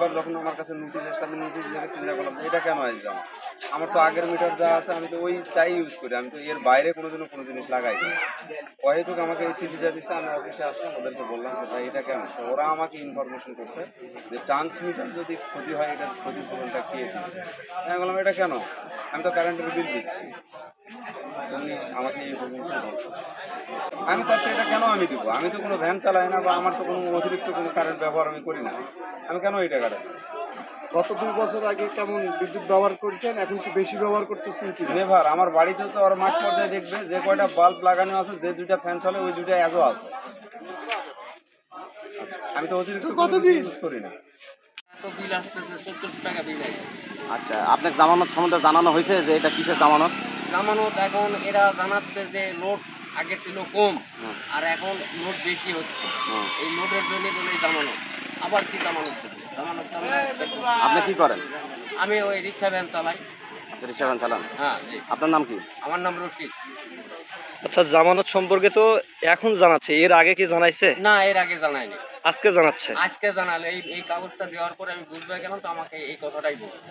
এবার যখন আমার কাছে নোটিশ এসে আমি নোটিশ দেখে চিন্তা করলাম, এটা কেন আসলাম আমার? তো আগের মিটার যা আছে, আমি তো ওই তাই ইউজ করি, আমি তো এর বাইরে কোনো কোনোদিনও কোনো জিনিস লাগাই না। আমাকে এই চিঠিটা দিচ্ছে আমি অফিসে আসলাম ওদেরকে বললাম যে, ভাই, এটা কেন? ওরা আমাকে ইনফরমেশন করছে যে ট্রান্সমিটার যদি ক্ষতি হয়, এটা ক্ষতিপূরণটা কে আমি বললাম, এটা কেন? আমি তো কারেন্টের বিল দিচ্ছি। তুমি আমাকে এই পর্যন্ত আমি চাচ্ছি এটা কেন আমি দিব? আমি তো কোনো ভ্যান চালাই না বা আমার তো কোনো অতিরিক্ত কোনো কারেন্ট ব্যবহার আমি করি না। আমি কেন এই টাকাটা গত দুই বছর আগে কেমন বিদ্যুৎ ব্যবহার করছেন এখন কি বেশি ব্যবহার করতেছেন কি নেভার আমার বাড়িতে তো আর মাঠ পর্যায়ে দেখবে যে কয়টা বাল্ব লাগানো আছে যে দুইটা ফ্যান চলে ওই দুইটা এজও আছে। আমি তো অতিরিক্ত কতদিন? ইউজ করি না। তো বিল আসতেছে সত্তর টাকা বিল আসে আচ্ছা আপনার জামানত সম্বন্ধে জানানো হয়েছে যে এটা কিসের জামানত? জামানত এখন এরা জানাচ্ছে যে লোড আগে ছিল কম আর এখন লোড বেশি হচ্ছে। এই লোডের জন্য বলে জামানত। আবার কি জামানত জামানত আপনি কি করেন? আমি ওই রিক্সা ভ্যান চালাই। রিক্সা ভ্যান চালান? হ্যাঁ আপনার নাম কি? আমার নাম রশিদ। আচ্ছা জামানত সম্পর্কে তো এখন জানাচ্ছে। এর আগে কি জানাইছে? না এর আগে জানাইনি আজকে জানাচ্ছে? আজকে জানালে এই এই কাগজটা দেওয়ার পরে আমি বুঝতে গেলাম তো আমাকে এই কথাটাই বলছে।